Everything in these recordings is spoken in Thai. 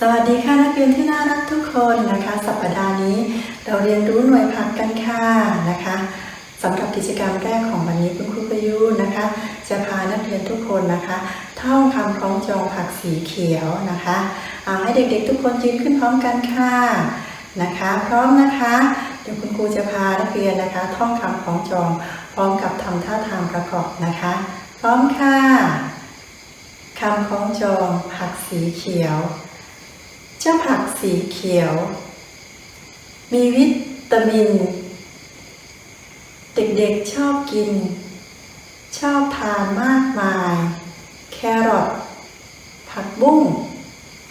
สวัสดีค่ะนักเรียนที่น่ารักทุกคนนะคะ สัปดาห์นี้เราเรียนรู้หน่วยผักกันค่ะนะคะสำหรับกิจกรรมแรกของวันนี้คุณครูประยุนะคะ จะพานักเรียนทุกคนนะคะท่องคำคล้องจองผักสีเขียวนะคะเอาให้เด็กๆ ทุกคนยืนขึ้นพร้อมกันค่ะนะคะ พร้อมนะคะเดี๋ยวคุณครูจะพานักเรียนนะคะ ท่องคำคล้องจอง พร้อมกับทำท่าทางประกอบนะคะ พร้อมค่ะคำคล้องจองผักสีเขียว จ้าผักสีเขียว มีวิตามิน เด็กๆชอบกิน ชอบทานมากมาย แครอทผักบุ้ง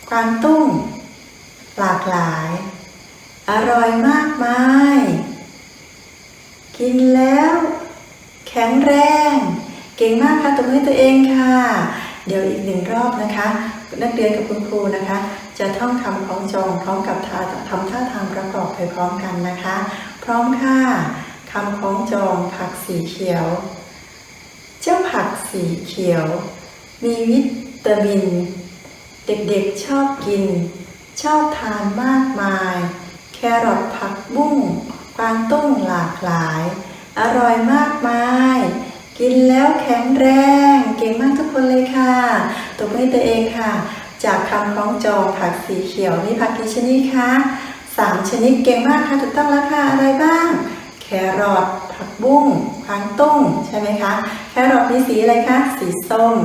กวางตุ้ง หลากหลาย อร่อยมากมาย กินแล้ว แข็งแรง เก่งมากค่ะตบมือให้ตัวเองค่ะ เดี๋ยวอีกหนึ่งรอบนะคะ นักเรียนกับคุณครูนะคะ จะท่องคำคล้องจองพร้อมกับท่าทำท่าทางประกอบไปพร้อมกันนะคะ พร้อมค่ะคำคล้องจองผักสีเขียว เจ้าผักสีเขียว มีวิตามิน เด็กๆชอบกิน ชอบทานมากมาย แครอทผักบุ้งกวางตุ้งหลากหลาย อร่อยมากมายกินแล้วแข็งแรง เก่งมากทุกคนเลยค่ะตบมือให้ตัวเองค่ะ จากคำคล้องจองผักสีเขียวนี่ผักกี่ชนิดคะสามชนิดเก่งมากค่ะถูกต้องแล้วค่ะอะไรบ้าง แครอทผักบุ้งกวางตุ้งใช่ไหมคะแครอทมีสีอะไรคะสีส้ม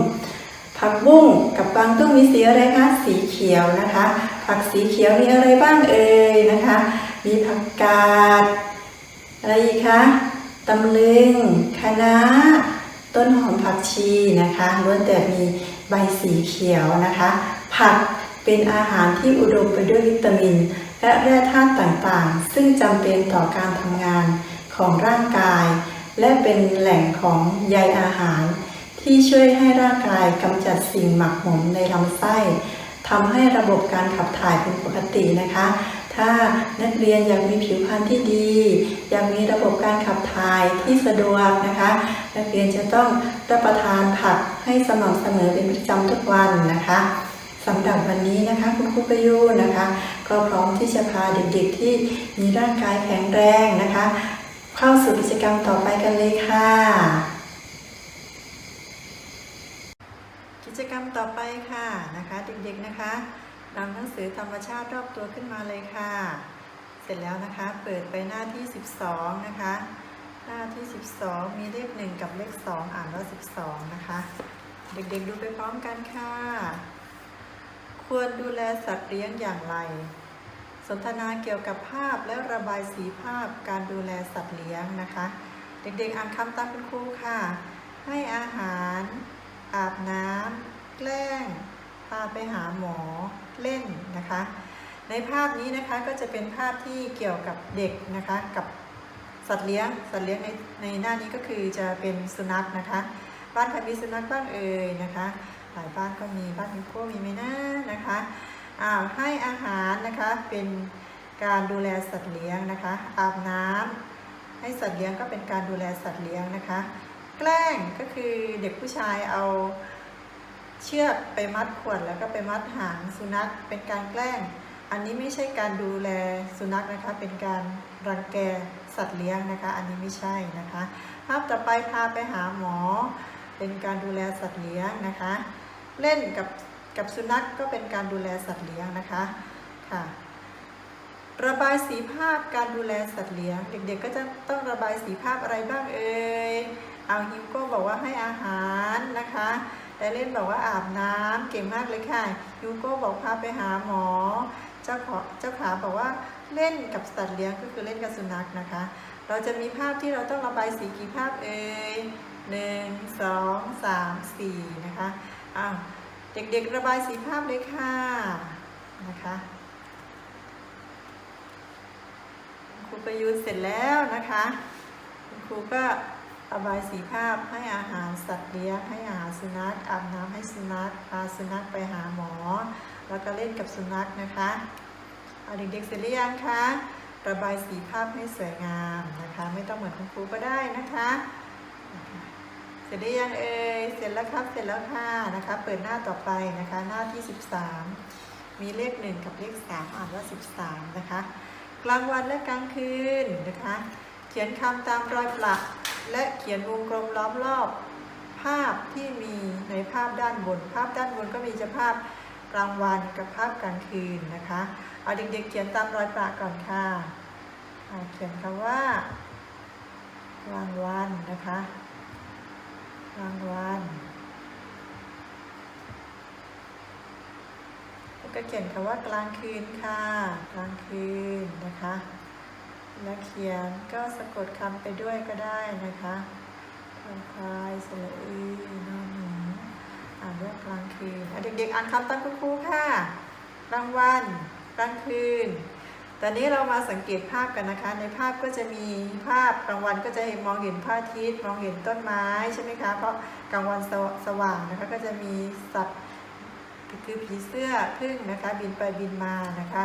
ผักบุ้งกับกวางตุ้งมีสีอะไรคะสีเขียวนะคะ ผักสีเขียวมีอะไรบ้างเอ่ยนะคะ มีผักกาดอะไรอีกคะตำลึงคะน้าต้นหอมผักชีนะคะล้วนแต่มีใบสีเขียวนะคะ ผักเป็นอาหารที่อุดมไปด้วยวิตามิน และแร่ธาตุต่างๆ ซึ่งจำเป็นต่อการทำงานของร่างกาย และเป็นแหล่งของใยอาหาร ที่ช่วยให้ร่างกายกำจัดสิ่งหมักหมมในลำไส้ทำให้ระบบการขับถ่ายเป็นปกตินะคะ ถ้านักเรียนอยากมีผิวพรรณที่ดี อยากมีระบบการขับถ่ายที่สะดวกนะคะ นักเรียนจะต้องรับประทานผักให้สม่ำเสมอเป็นประจำทุกวันนะคะ สำหรับวันนี้นะคะคุณครูประยุนะคะ ก็พร้อมที่จะพาเด็กๆที่มีร่างกายแข็งแรงนะคะ เข้าสู่กิจกรรมต่อไปกันเลยค่ะ กิจกรรมต่อไปค่ะนะคะ เด็กๆนะคะนำหนังสือธรรมชาติรอบตัวขึ้นมาเลยค่ะ เสร็จแล้วนะคะเปิดไปหน้าที่ 12 นะคะ หน้าที่ 12 มีเลข 1 กับเลข 2 อ่านว่า12 นะคะ เด็กๆดูไปพร้อมกันค่ะ ควรดูแลสัตว์เลี้ยงอย่างไร สนทนาเกี่ยวกับภาพและระบายสีภาพการดูแลสัตว์เลี้ยงนะคะ เด็กๆอ่านคำตามคุณครูค่ะ ให้อาหาร อาบน้ำแกล้ง พาไปหาหมอเล่นนะคะ ในภาพนี้นะคะก็จะเป็นภาพที่เกี่ยวกับเด็กนะคะกับสัตว์เลี้ยง สัตว์เลี้ยงในในหน้านี้ก็คือจะเป็นสุนัขนะคะ บ้านใครมีสุนัขบ้างเอ่ยนะคะ ลายบ้านก็มีบ้านคุณโก้มีไหมนะนะคะอ้าวให้อาหารนะคะเป็นการดูแลสัตว์เลี้ยงนะคะอาบน้ำให้สัตว์เลี้ยงก็เป็นการดูแลสัตว์เลี้ยงนะคะ แกล้งก็คือเด็กผู้ชายเอาเชือกไปมัดขวดแล้วก็ไปมัดหางสุนัขเป็นการแกล้ง อันนี้ไม่ใช่การดูแลสุนัขนะคะเป็นการรังแกสัตว์เลี้ยงนะคะ อันนี้ไม่ใช่นะคะภาพต่อไปพาไปหาหมอ เป็นการดูแลสัตว์เลี้ยงนะคะ เล่นกับกับสุนัขก็เป็นการดูแลสัตว์เลี้ยงนะคะค่ะ ระบายสีภาพการดูแลสัตว์เลี้ยง เด็กๆ ก็จะต้องระบายสีภาพอะไรบ้างเอ่ยเอาฮิวโก้บอกว่าให้อาหารนะคะแต่เล่นบอกว่าอาบน้ำเก่งมากเลยค่ะฮิวโก้บอกพาไปหาหมอ เจ้าขอเจ้าขาบอกว่าเล่นกับสัตว์เลี้ยงก็คือเล่นกับสุนัขนะคะ เราจะมีภาพที่เราต้องระบายสีกี่ภาพเอ่ยหนึ่งสองสามสี่นะคะ อ้าวเด็กๆระบายสีภาพเลยค่ะนะคะครูประยุทธ์เสร็จแล้วนะคะคุณครูก็ระบายสีภาพให้อาหารสัตว์เลี้ยงให้อาหารสุนัขอาบน้ำให้สุนัขพาสุนัขไปหาหมอ แล้วก็เล่นกับสุนัขนะคะเอาเด็กๆเสร็จหรือยังคะระบายสีภาพให้สวยงามนะคะ ไม่ต้องเหมือนคุณครูก็ได้นะคะ เสร็จหรือยังเอ่ยเสร็จแล้วครับ เสร็จแล้วค่ะนะคะ เปิดหน้าต่อไปนะคะ หน้าที่ 13 มีเลขหนึ่งกับเลขสามอ่านว่าสิบสามนะคะ กลางวันและกลางคืนนะคะ เขียนคำตามรอยประและเขียนวงกลมล้อมรอบ ภาพที่มีในภาพด้านบน ภาพด้านบนก็มีจะภาพกลางวันกับภาพกลางคืนนะคะ เอาเด็กๆเขียนตามรอยประก่อนค่ะเขียนคำว่ากลางวันนะคะ กลางวันแล้วก็เขียนคำว่ากลางคืนค่ะ กลางคืนนะคะ แล้วเขียนก็สะกดคำไปด้วยก็ได้นะคะคำควายสระอีนอนหนูอ่านว่ากลางคืนเด็กๆอ่านคำตามคุณครูค่ะกลางวันกลางคืน ตอนนี้เรามาสังเกตภาพกันนะคะ ในภาพก็จะมีภาพกลางวันก็จะเห็นมองเห็นพระอาทิตย์มองเห็นต้นไม้ใช่ไหมคะ เพราะกลางวันสวสว่างนะคะก็จะมีสัตว์คือผีเสื้อพึ่งนะคะบินไปบินมานะคะ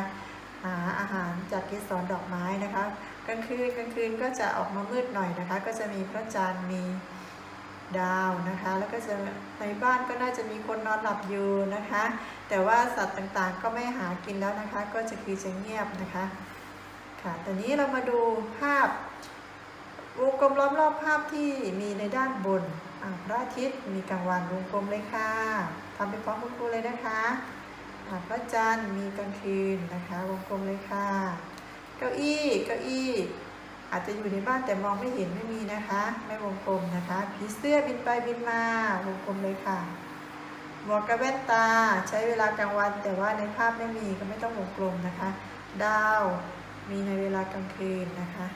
หาอาหารจากเกสรดอกไม้นะคะกลางคืนกลางคืนก็จะออกมามืดหน่อยนะคะ ก็จะมีพระจันทร์มี ดาวนะคะ แล้วก็จะในบ้านก็น่าจะมีคนนอนหลับอยู่นะคะ แต่ว่าสัตว์ต่างๆก็ไม่หากินแล้วนะคะ ก็จะคือจะเงียบนะคะค่ะตอนนี้เรามาดูภาพวงกลมล้อมรอบภาพที่มีในด้านบนอ่าพระอาทิตย์มีกลางวันวงกลมเลยค่ะทำไปพร้อมคุณครูเลยนะคะอาพระจันทร์มีกลางคืนนะคะ วงกลมเลยค่ะ เก้าอี้เก้าอี้ อาจจะอยู่ในบ้านแต่มองไม่เห็นไม่มีนะคะ ไม่วงกลมนะคะผีเสื้อบินไปบินมาวงกลมเลยค่ะหมวกกับแว่นตาใช้เวลากลางวัน แต่ว่าในภาพไม่มีก็ไม่ต้องวงกลมนะคะ ดาวมีในเวลากลางคืนนะคะ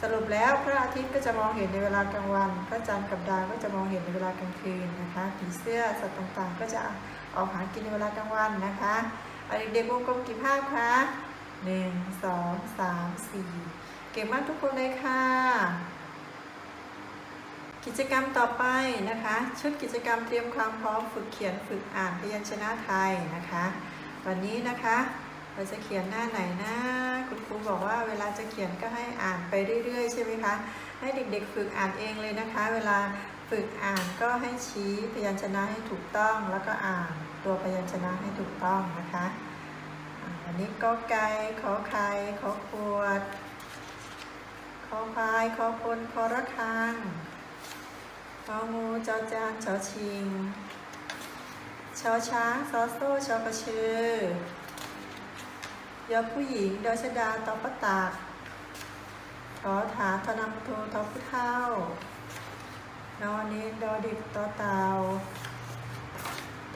สรุปแล้วพระอาทิตย์ก็จะมองเห็นในเวลากลางวัน พระจันทร์กับดาวก็จะมองเห็นในเวลากลางคืนนะคะผีเสื้อสัตว์ต่างๆ ก็จะออกหากินในเวลากลางวันนะคะเด็กๆวงกลมกี่ภาพคะ หนึ่งสองสามสี่เก่งมากทุกคนเลยค่ะ กิจกรรมต่อไปนะคะ ชุดกิจกรรมเตรียมความพร้อมฝึกเขียนฝึกอ่านพยัญชนะไทยนะคะ วันนี้นะคะเราจะเขียนหน้าไหนนะคุณครูบอกว่าเวลาจะเขียนก็ให้อ่านไปเรื่อยๆ ใช่ไหมคะให้เด็กๆ ฝึกอ่านเองเลยนะคะ เวลาฝึกอ่านก็ให้ชี้พยัญชนะให้ถูกต้อง แล้วก็อ่านตัวพยัญชนะให้ถูกต้องนะคะ อันนี้ก็ไก่ขอไข่ขอขวด ขอควายขอคนขอระฆังของูจอจานชอชิงชอช้างซอโซ่ชอกระชือยอผู้หญิงดอชดาตอปตากทอฐานทอนำโททอผู้เท่านอนเนนดอดิบตอเตา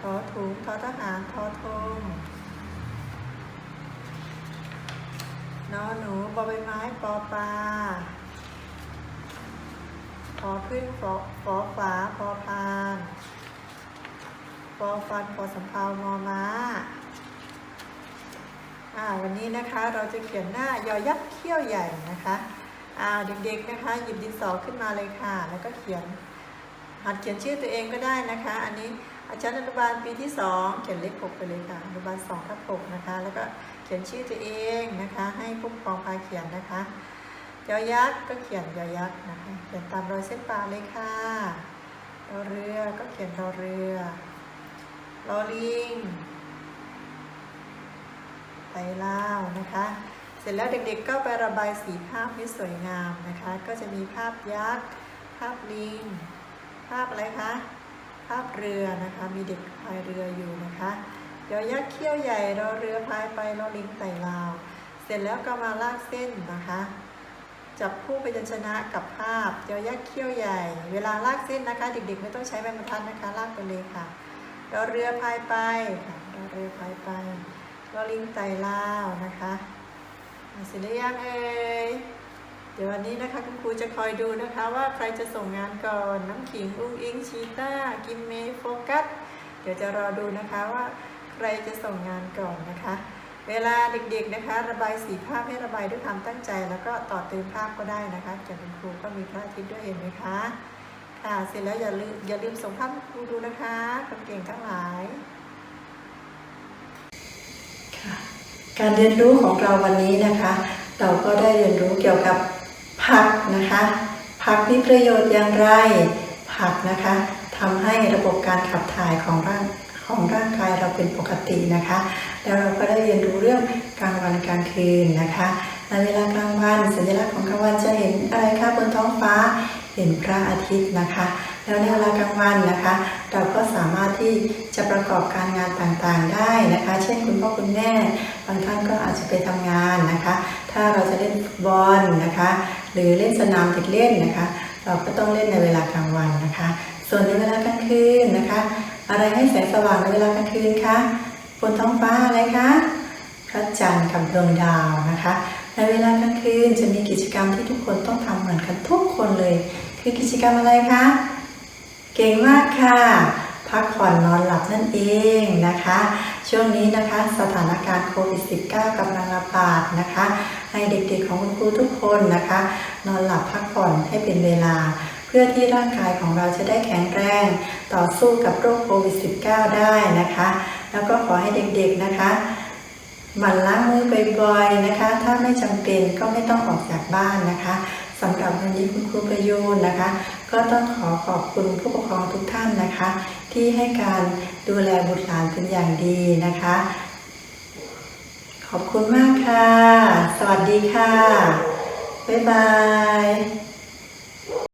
ทอถุงทอทหารทอทง นอหนูบอใบไม้ปอปลาพอพึ่งฟอฟอฝาพอพานฟอฟันฟอสำเภามอม้าอ่าวันนี้นะคะเราจะเขียนหน้ายอยักษ์เขี้ยวใหญ่นะคะอ่าเด็กๆนะคะหยิบดินสอขึ้นมาเลยค่ะ แล้วก็เขียนหัดเขียนชื่อตัวเองก็ได้นะคะ อันนี้อาจารย์อนุบาลปีที่ 2 เขียนเลข6ไปเลยค่ะอนุบาล2ทับ6นะคะ แล้วก็ เขียนชื่อตัวเองนะคะ ให้ผู้ปกครองพาเขียนนะคะยอยักษ์ก็เขียนยอยักษ์นะคะเขียนตามรอยเส้นปลาเลยค่ะรอเรือก็เขียนรอเรือรอลิงไปเล่าวนะคะ เสร็จแล้วเด็กๆก็ไประบายสีภาพให้สวยงามนะคะ ก็จะมีภาพยักษ์ภาพลิง ภาพอะไรคะภาพเรือนะคะ มีเด็กพายเรืออยู่นะคะ ยอยักษ์เขี้ยวใหญ่รอเรือพายไปรอลิงไต่ลาว เสร็จแล้วก็มาลากเส้นนะคะ จับคู่พยัญชนะกับภาพยอยักษ์เขี้ยวใหญ่ เวลาลากเส้นนะคะ เด็กๆ ไม่ต้องใช้ไม้บรรทัดนะคะลากไปเลยค่ะรอเรือพายไปค่ะรอเรือพายไปก็ลิงไต่ลาวนะคะเสร็จหรือยังเอ่ยเดี๋ยววันนี้นะคะคุณครูจะคอยดูนะคะว่าใครจะส่งงานก่อนน้ำขิงอุ้งอิงชีต้ากิมเมโฟกัส เดี๋ยวจะรอดูนะคะว่า ใครจะส่งงานก่อนนะคะ เวลาเด็กๆนะคะ ระบายสีภาพให้ระบายด้วยความตั้งใจ แล้วก็ต่อเติมภาพก็ได้นะคะจากคุณครูก็มีพระอาทิตย์ด้วยเห็นไหมคะค่ะเสร็จแล้วอย่าลืมอย่าลืมส่งภาพครูดูนะคะคนเก่งทั้งหลายการเรียนรู้ของเราวันนี้นะคะ เราก็ได้เรียนรู้เกี่ยวกับผักนะคะ ผักมีประโยชน์อย่างไร ผักนะคะทำให้ระบบการขับถ่ายของร่าง ของร่างกายเราเป็นปกตินะคะ แล้วเราก็ได้เรียนรู้เรื่องกลางวันกลางคืนนะคะในเวลากลางวันสัญลักษณ์ของกลางวันจะเห็นอะไรคะบนท้องฟ้าเห็นพระอาทิตย์นะคะ แล้วในเวลากลางวันนะคะ เราก็สามารถที่จะประกอบการงานต่างๆได้นะคะ เช่นคุณพ่อคุณแม่บางท่านก็อาจจะไปทำงานนะคะ ถ้าเราจะเล่นฟุตบอลนะคะ หรือเล่นสนามเด็กเล่นนะคะ เราก็ต้องเล่นในเวลากลางวันนะคะ ส่วนในเวลากลางคืนนะคะ อะไรให้แสงสว่างในเวลากลางคืนคะบนท้องฟ้าอะไรคะพระจันทร์กับดวงดาวนะคะ ในเวลากลางคืนจะมีกิจกรรมที่ทุกคนต้องทำเหมือนกันทุกคนเลย คือกิจกรรมอะไรคะเก่งมากค่ะ พักผ่อนนอนหลับนั่นเองนะคะ ช่วงนี้นะคะสถานการณ์โควิด -19 กำลังระบาดนะคะ ให้เด็กๆของคุณครูทุกคนนะคะ นอนหลับพักผ่อนให้เป็นเวลา พื่อที่ร่างกายของเราจะได้แข็งแรงต่อสู้กับโรคโควิด -19 ได้นะคะ แล้วก็ขอให้เด็กๆนะคะหมั่นล้างมือบ่อยๆนะคะ ถ้าไม่จำเป็นก็ไม่ต้องออกจากบ้านนะคะสำหรับวันนี้คุณครูประยูนนะคะ ก็ต้องขอขอบคุณผู้ปกครองทุกท่านนะคะ ที่ให้การดูแลบุตรหลานเป็นอย่างดีนะคะ ขอบคุณมากค่ะ สวัสดีค่ะ บ๊ายบาย